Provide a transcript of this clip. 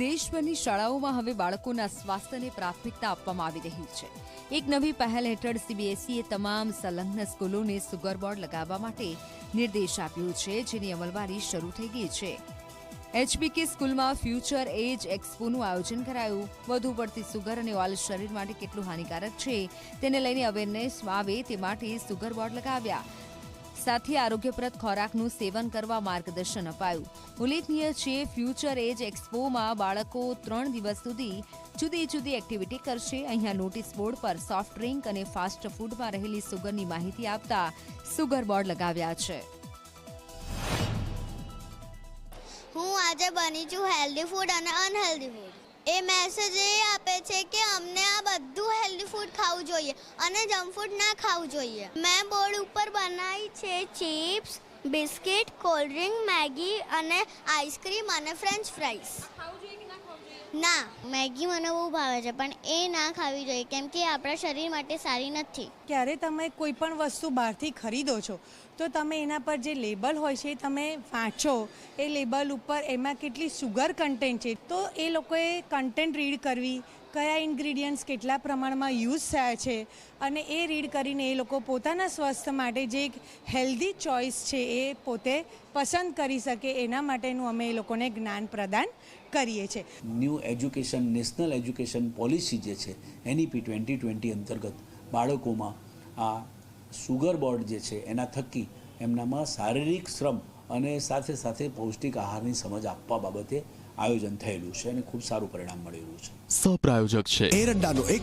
દેશભરની શાળાઓમાં હવે બાળકોના સ્વાસ્થ્યને પ્રાથમિકતા આપવામાં આવી રહી છે. એક નવી પહેલ હેઠળ સીબીએસઈએ તમામ સંલગ્ન સ્કૂલોને સુગર બોર્ડ લગાવવા માટે નિર્દેશ આપ્યો છે, જેની અમલવારી શરૂ થઈ ગઈ છે. એચબીકે સ્કૂલમાં ફ્યુચર એજ એક્સપોનું આયોજન કરાયું. વધુ પડતી સુગર અને ઓઇલ શરીર માટે કેટલું હાનિકારક છે, તેને લઈને અવેરનેસ આવે તે માટે સુગર બોર્ડ લગાવ્યા. સાથે આરોગ્યપ્રદ ખોરાકનું સેવન કરવા માર્ગદર્શન અપાયું. ઉલ્લેખનીય છે, ફ્યુચર એજ એક્સપોમાં બાળકો ત્રણ દિવસ સુધી જુદી જુદી એક્ટિવિટી કરશે. અહીંયા નોટિસ બોર્ડ પર સોફ્ટ ડ્રિંક અને ફાસ્ટ ફૂડમાં રહેલી સુગરની માહિતી આપતા સુગર બોર્ડ લગાવ્યા છે. હું આજે બની છું હેલ્ધી ફૂડ અને અનહેલ્ધી ફૂડ એ મેસેજ એ આપે છે કે અમને આ બધું હેલ્ધી ફૂડ ખાવું જોઈએ અને જંક ફૂડ ના ખાવું જોઈએ. મેં બોર્ડ ઉપર બનાવી છે chips biscuit cold drink Maggi અને આઈસ્ક્રીમ અને ફ્રેન્ચ ફ્રાઈસ. ના મેગી મને બહુ ભાવે છે પણ એ ના ખાવી જોઈએ કેમ કે આપણા શરીર માટે સારી નથી. ક્યારે તમે કોઈ પણ વસ્તુ બહારથી ખરીદો છો તો તમે એના પર જે લેબલ હોય છે એ તમે વાંચો. એ લેબલ ઉપર એમાં કેટલી સુગર કન્ટેન્ટ છે તો એ લોકોએ કન્ટેન્ટ રીડ કરવી કયા ઇન્ગ્રીડિયન્ટ્સ કેટલા પ્રમાણમાં યુઝ થયા છે અને એ રીડ કરીને એ લોકો પોતાના સ્વાસ્થ્ય માટે જે એક હેલ્ધી ચોઇસ છે એ પોતે પસંદ કરી શકે એના માટેનું અમે એ લોકોને જ્ઞાન પ્રદાન કરીએ છીએ. New education national education policy જે છે એનઈપી ટ્વેન્ટી ટ્વેન્ટી અંતર્ગત બાળકોમાં આ સુગર બોર્ડ જે છે, એના થકી એમનામાં શારીરિક શ્રમ અને સાથે સાથે પૌષ્ટિક આહારની સમજ આપવા બાબતે આયોજન થયેલું છે અને ખૂબ સારું પરિણામ મળેલું છે. સહપ્રાયોજક છે. એરંડાનો એક